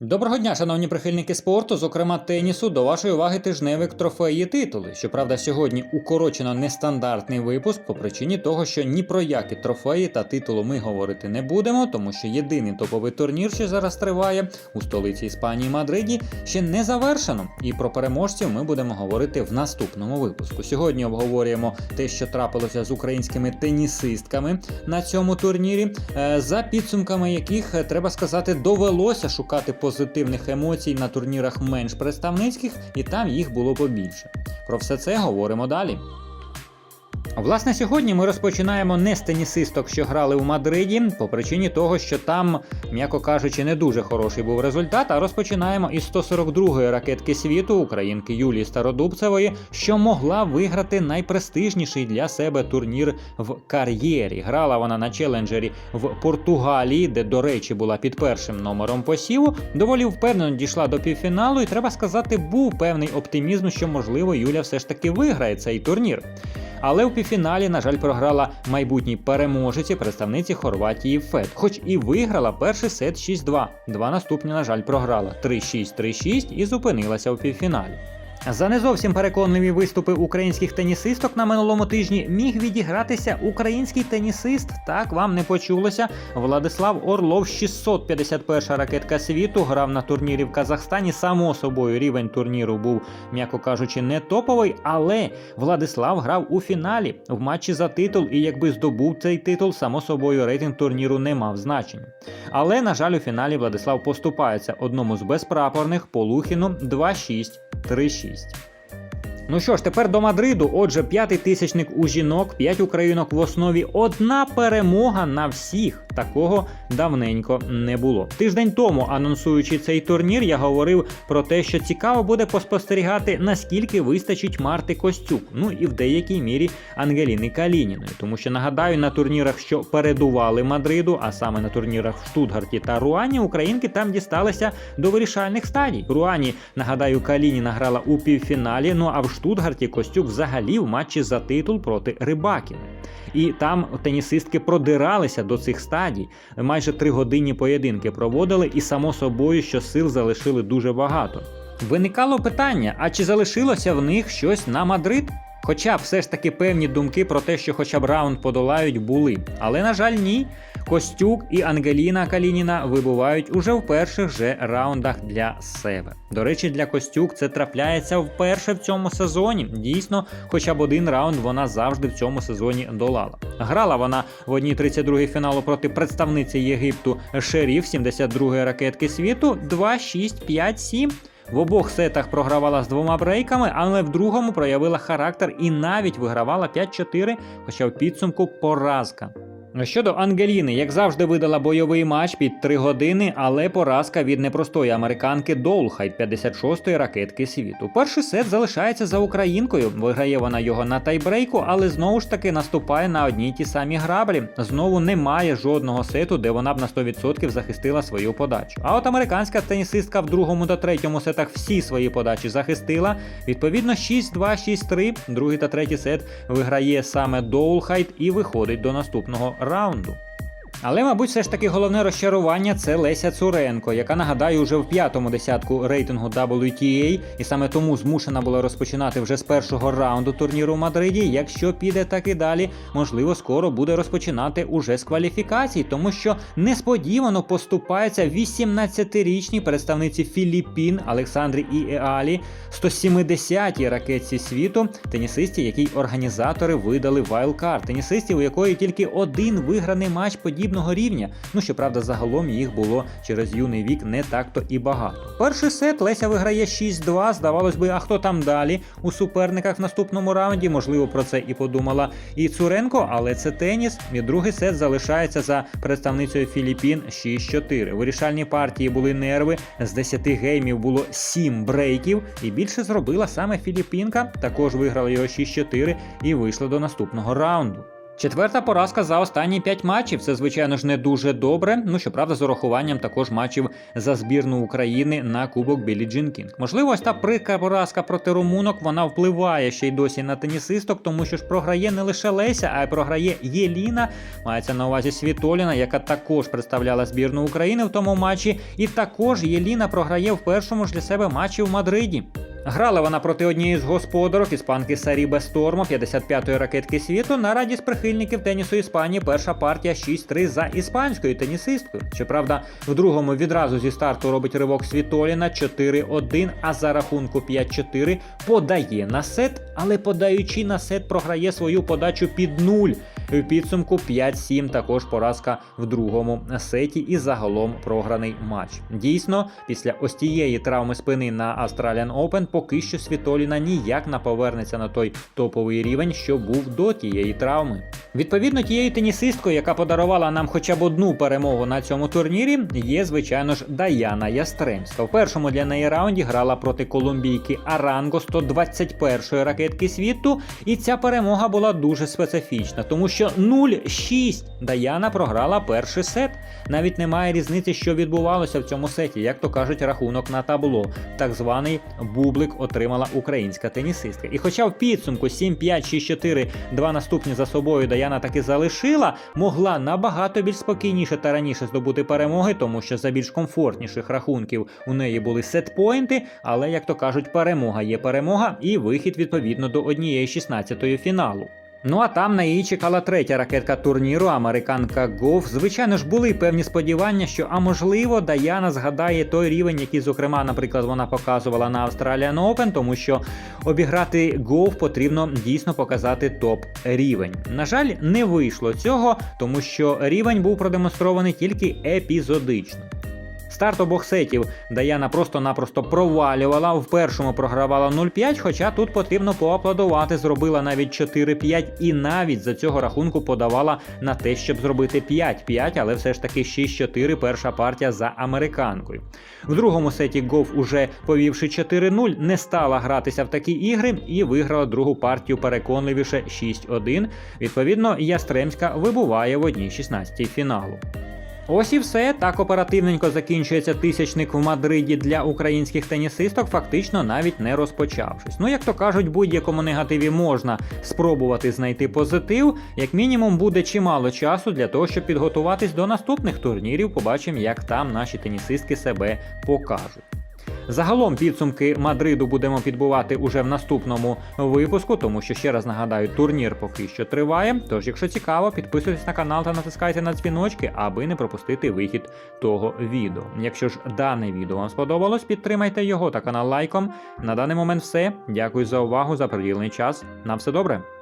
Доброго дня, шановні прихильники спорту, зокрема тенісу, до вашої уваги тижневик трофеї титули. Щоправда, сьогодні укорочено нестандартний випуск по причині того, що ні про які трофеї та титулу ми говорити не будемо, тому що єдиний топовий турнір, що зараз триває у столиці Іспанії Мадриді, ще не завершено. І про переможців ми будемо говорити в наступному випуску. Сьогодні обговорюємо те, що трапилося з українськими тенісистками на цьому турнірі, е, за підсумками яких е, треба сказати, довелося шукати позитивних емоцій на турнірах менш представницьких, і там їх було побільше. Про все це говоримо далі. Власне, сьогодні ми розпочинаємо не з тенісисток, що грали у Мадриді, по причині того, що там, м'яко кажучи, не дуже хороший був результат. А розпочинаємо із 142-ї ракетки світу українки Юлії Стародубцевої, що могла виграти найпрестижніший для себе турнір в кар'єрі. Грала вона на челенджері в Португалії, де, до речі, була під першим номером посіву. Доволі впевнено дійшла до півфіналу, і треба сказати, був певний оптимізм, що можливо Юля все ж таки виграє цей турнір. Але в півфіналі, на жаль, програла майбутній переможеці представниці Хорватії Фед, хоч і виграла перший сет 6-2. Два наступні, на жаль, програла 3-6, 3-6 і зупинилася у півфіналі. За не зовсім переконливі виступи українських тенісисток на минулому тижні міг відігратися український тенісист. Так вам не почулося. Владислав Орлов, 651 ракетка світу, грав на турнірі в Казахстані. Само собою рівень турніру був, м'яко кажучи, не топовий, але Владислав грав у фіналі в матчі за титул, і якби здобув цей титул, само собою рейтинг турніру не мав значення. Але, на жаль, у фіналі Владислав поступається одному з безпрапорних Полухіну 2-6. 3-6. 6. Ну що ж, тепер до Мадриду. Отже, п'ятий тисячник у жінок, п'ять українок в основі. Одна перемога на всіх. Такого давненько не було. Тиждень тому, анонсуючи цей турнір, я говорив про те, що цікаво буде поспостерігати, наскільки вистачить Марти Костюк, ну і в деякій мірі Ангеліни Калініної. Тому що нагадаю, на турнірах, що передували Мадриду, а саме на турнірах в Штутгарті та Руані, українки там дісталися до вирішальних стадій. Руані, нагадаю, Калініна грала у півфіналі. Ну а в Штутгарті Костюк взагалі в матчі за титул проти Рибакіни. І там тенісистки продиралися до цих стадій. Майже три годинні поєдинки проводили, і само собою, що сил залишили дуже багато. Виникало питання: а чи залишилося в них щось на Мадрид? Хоча все ж таки певні думки про те, що хоча б раунд подолають, були. Але, на жаль, ні. Костюк і Ангеліна Калініна вибувають уже в перших же раундах для себе. До речі, для Костюк це трапляється вперше в цьому сезоні. Дійсно, хоча б один раунд вона завжди в цьому сезоні долала. Грала вона в одній 32 фіналу проти представниці Єгипту Шеріф 72-ї ракетки світу 2-6-5-7. В обох сетах програвала з двома брейками, але в другому проявила характер і навіть вигравала 5-4, хоча в підсумку поразка. Щодо Ангеліни, як завжди, видала бойовий матч під 3 години, але поразка від непростої американки Доулхайт 56-ї ракетки світу. Перший сет залишається за українкою. Виграє вона його на тайбрейку, але знову ж таки наступає на одні й ті самі граблі. Знову немає жодного сету, де вона б на 100% захистила свою подачу. А от американська тенісистка в другому та третьому сетах всі свої подачі захистила. Відповідно, 6-2, 6-3. Другий та третій сет виграє саме Доулхайт і виходить до наступного раунду. Але, мабуть, все ж таки головне розчарування це Леся Цуренко, яка нагадаю вже в п'ятому десятку рейтингу WTA, і саме тому змушена була розпочинати вже з першого раунду турніру в Мадриді. Якщо піде так і далі, можливо, скоро буде розпочинати уже з кваліфікацій, тому що несподівано поступається 18-річній представниці Філіппін Олександрі Іеалі, 170-й ракетці світу, тенісисті, якій організатори видали вайлдкарт. Тенісисті, у якої тільки один виграний матч подібного рівня. Ну щоправда, загалом їх було через юний вік не так-то і багато. Перший сет Леся виграє 6-2. Здавалось би, а хто там далі у суперниках в наступному раунді? Можливо, про це і подумала і Цуренко, але це теніс. І другий сет залишається за представницею Філіппін 6-4. Вирішальні партії були нерви. З 10 геймів було 7 брейків, і більше зробила саме Філіппінка. Також виграла його 6-4 і вийшла до наступного раунду. Четверта поразка за останні п'ять матчів. Це, звичайно ж, не дуже добре. Ну щоправда, з урахуванням також матчів за збірну України на Кубок Білі Джин Кінг. Можливо, ось та прикра поразка проти румунок вона впливає ще й досі на тенісисток, тому що ж програє не лише Леся, а й програє Єліна. Мається на увазі Світоліна, яка також представляла збірну України в тому матчі. І також Єліна програє в першому ж для себе матчі в Мадриді. Грала вона проти однієї з господарок іспанки Сарібе Стормо, 55-ї ракетки світу. На радість прихильників тенісу Іспанії перша партія 6-3 за іспанською тенісисткою. Щоправда, в другому відразу зі старту робить ривок Світоліна 4-1, а за рахунку 5-4 подає на сет, але подаючи на сет програє свою подачу під нуль. В підсумку 5-7 також поразка в другому сеті і загалом програний матч. Дійсно, після ось тієї травми спини на Australian Open поки що Світоліна ніяк не повернеться на той топовий рівень, що був до тієї травми. Відповідно, тією тенісисткою, яка подарувала нам хоча б одну перемогу на цьому турнірі, є, звичайно ж, Даяна Ястремська. В першому для неї раунді грала проти колумбійки Аранго 121-ї ракетки світу, і ця перемога була дуже специфічна, тому що 0-6 Даяна програла перший сет. Навіть немає різниці, що відбувалося в цьому сеті, як то кажуть, рахунок на табло. Так званий бублик отримала українська тенісистка. І хоча в підсумку 7-5, 6-4, два наступні за собою Даяна таки залишила, могла набагато більш спокійніше та раніше здобути перемоги, тому що за більш комфортніших рахунків у неї були сетпоінти, але, як то кажуть, перемога є перемога і вихід відповідно до однієї 16-ї фіналу. Ну а там на її чекала третя ракетка турніру, американка Гоф. Звичайно ж, були певні сподівання, що а можливо Даяна згадає той рівень, який, зокрема, наприклад, вона показувала на Australian Open, тому що обіграти Гоф потрібно дійсно показати топ рівень. На жаль, не вийшло цього, тому що рівень був продемонстрований тільки епізодично. Старт обох сетів Даяна просто-напросто провалювала. В першому програвала 0-5, хоча тут потрібно поаплодувати. Зробила навіть 4-5 і навіть за цього рахунку подавала на те, щоб зробити 5-5, але все ж таки 6-4 перша партія за американкою. В другому сеті Гоф, уже повівши 4-0, не стала гратися в такі ігри і виграла другу партію переконливіше 6-1. Відповідно, Ястремська вибуває в одній 16 фіналу. Ось і все. Так оперативненько закінчується тисячник в Мадриді для українських тенісисток, фактично навіть не розпочавшись. Ну, як то кажуть, будь-якому негативі можна спробувати знайти позитив. Як мінімум, буде чимало часу для того, щоб підготуватись до наступних турнірів. Побачимо, як там наші тенісистки себе покажуть. Загалом підсумки Мадриду будемо підбувати уже в наступному випуску, тому що ще раз нагадаю, турнір поки що триває. Тож, якщо цікаво, підписуйтесь на канал та натискайте на дзвіночки, аби не пропустити вихід того відео. Якщо ж дане відео вам сподобалось, підтримайте його та канал лайком. На даний момент все. Дякую за увагу, за приділений час. На все добре.